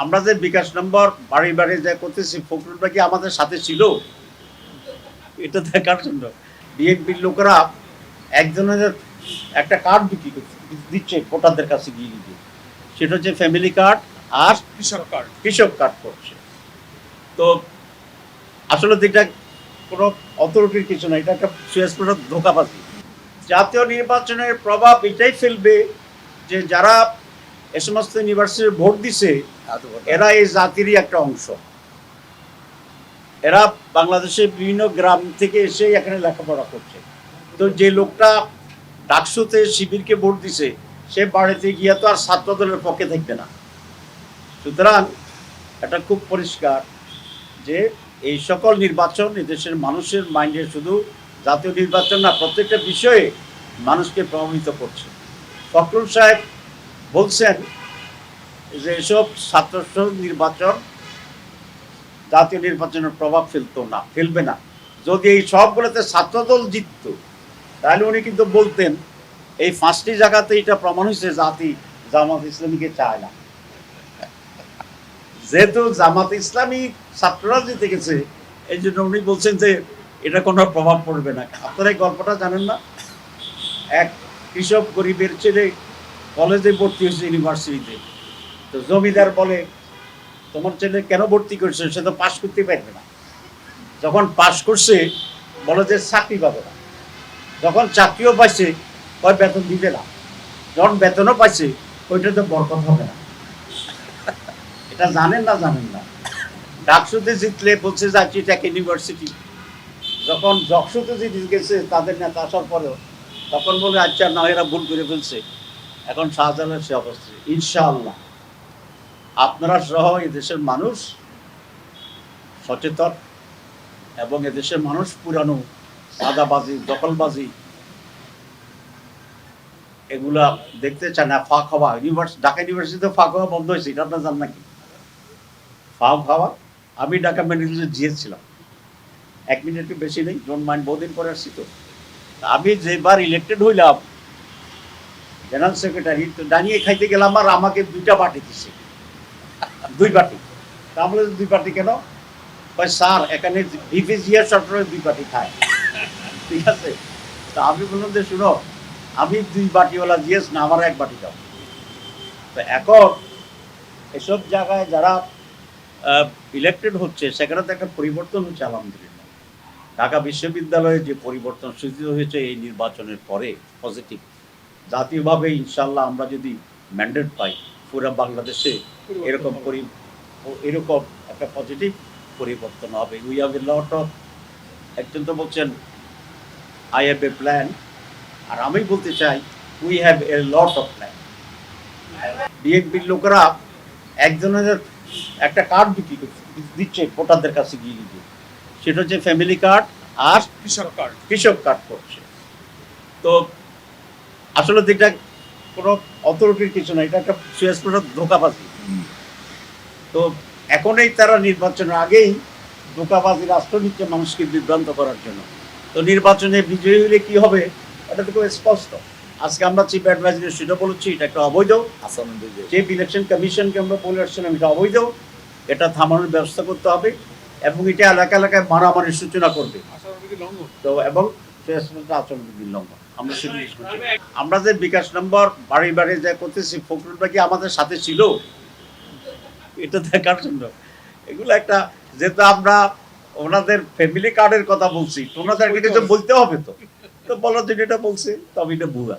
আমরা যে বিকাশ নম্বর বাড়ি বাড়ি যা করতেছি ফখরুলটা কি আমাদের সাথে ছিল? এটা দেখার জন্য। বিএনপির লোকেরা একজনের একটা কার্ড বিক্রি করছে দিচ্ছে ভোটারদের কাছে গিয়ে গিয়ে। সেটা হচ্ছে ফ্যামিলি কার্ড আর কৃষক কার্ড কৃষক কার্ড করছে। তো আসলে এটা কোনো অথরিটির কিছু না এটা একটা সুস্পষ্ট ধোকাবাজি। জাতীয় নির্বাচনের প্রভাব এটাই ফেলবে যে যারা এ সমস্ত ইউনিভার্সিটি ভোট দিছে এরা এই জাতিরই একটা অংশ। এরা বাংলাদেশের বিভিন্ন গ্রাম থেকে এসে এখানে লেখাপড়া করছে। তো যে লোকটা ডাকসুতে শিবিরকে ভোট দিছে সে বাড়িতে গিয়ে তো আর ছাত্র দলের পক্ষে থাকবে না। সুতরাং এটা খুব পরিষ্কার যে এই সকল নির্বাচন এদেশের মানুষের মাইন্ডে শুধু জাতীয় নির্বাচন না প্রত্যেকটা বিষয়ে মানুষকে প্রভাবিত করছে। ফখরুল সাহেব বলছেন যে এসব ছাত্র নির্বাচন, জাতীয় নির্বাচনের প্রভাব ফেলতো না, ফেলবে না। যদি এই সবগুলোতে ছাত্রদল জিতত, তাহলে উনি কিন্তু বলতেন, এই পাঁচটি জায়গাতে এটা প্রমাণ হয়েছে, জাতি জামাত ইসলামীকে চায় না। যেহেতু জামাত ইসলামী ছাত্ররা জিতে গেছে এই জন্য উনি বলছেন যে এটা কোনো প্রভাব পড়বে না। আপনারা এই গল্পটা জানেন না? এক কৃষক গরিবের ছেলে কলেজে ভর্তি হয়েছে ইউনিভার্সিটিতে। তো জমিদার বলে, তোমার ছেলে কেন ভর্তি করছে? সে তো পাশ করতে পারবে না। যখন পাশ করছে, বলে যে, চাকরি পাবে না। যখন চাকরিও পাইছে, কয়, বেতন দিবে না। যখন বেতনও পাইছে, ওইটা তো বরকত হবে না। এটা জানেন না জানেন না। ডাকসুতে জিতলে বলছে যাচ্ছি টেক ইউনিভার্সিটি। যখন জকসুতে জিতে গেছে, তাদের নেতা আসার পরেও, তখন বলে আচ্ছা না, এরা ভুল করে ফেলছে। এখন শাহজাহানের সে অবস্থা। ইনশাআল্লাহ। আপনারা সহ এদেশের মানুষ সচেতন এবং এদেশের মানুষ পুরানো সাদাবাজি দখলবাজি, এগুলা দেখতে চায় না, ফাঁক হওয়া। ইউনিভার্সিটি ঢাকা ইউনিভার্সিটিতে ফাঁক হওয়া বন্ধ হয়েছে, এটা আপনার জান নাকি? ফাঁক হওয়া? আমি ঢাকা মেডিকেলে গিয়েছিলাম এক মিনিটের বেশি নেই ডোন্ট মাইন্ড বহুদিন পরে আসছি তো। আমি যেবার ইলেক্টেড হইলাম জেনারেল সেক্রেটারি তো দাঁড়িয়ে খাইতে গেলাম আর আমাকে দুইটা বাটি দিছে। দুই বাটি। তা আমরা বললাম, দুই বাটি কেন? স্যার এখানে বিপিজিয়ার সফটওয়্যার দুই বাটি খায়। ঠিক আছে? তা আমি বললাম যে শুনো আমি দুই বাটিওয়ালা জিএস না আমার এক বাটি দাও। তো এখন এসব জায়গায় যারা ইলেক্টেড হচ্ছে সেখানে তো একটা পরিবর্তন হচ্ছে আলহামদুলিল্লাহ। ঢাকা বিশ্ববিদ্যালয়ে যে পরিবর্তন সৃষ্টি হয়েছে এই নির্বাচনের পরে পজিটিভ জাতীয়ভাবে ইনশাল্লাহ আমরা যদি ম্যান্ডেট পাই পুরো বাংলাদেশে এরকম পরি এরকম একটা পজিটিভ পরিবর্তন হবে। We have a lot of একজন তো বলছেন আই হ্যাভ এ প্ল্যান আর আমি বলতে চাই we have a lot of plan বিএনপির লোকেরা একজনের একটা কার্ড বিক্রি করছে দিচ্ছে ভোটারদের কাছে গিয়ে গিয়ে। সেটা হচ্ছে ফ্যামিলি কার্ড আর কৃষক কার্ড কৃষক কার্ড করছে। তো আসলে এটা কোনো অথরিটির কিছু না এটা একটা সুস্পষ্ট ধোকাবাজি। তো এখনই তারা নির্বাচনের আগেই ধোকাবাজি রাষ্ট্র নিচ্ছে মানুষকে বিভ্রান্ত করার জন্য। তো নির্বাচনে বিজয়ী হলে কি হবে এটা তো খুব স্পষ্ট। আজকে আমরা চিফ অ্যাডভাইজার সেটা বলেছি এটা একটা অবৈধ। যে ইলেকশন কমিশনকে আমরা বলে আসছিলাম এটা অবৈধ। এটা থামানোর ব্যবস্থা করতে হবে এবং এটা এলাকা এলাকায় মারামারির সূচনা করবে। তো এবং আমরা যে বিকাশ নম্বর বাড়ি বাড়ি যা করতেছি ফখরুলটা কি আমাদের সাথে ছিল? এটা দেখার জন্য? এগুলো একটা, যেহেতু আমরা ওনাদের ফ্যামিলি কার্ডের কথা বলছি ওনাদের কিছু বলতে হবে তো? তো বলার জন্য এটা বলছে তবে এটা ভুয়া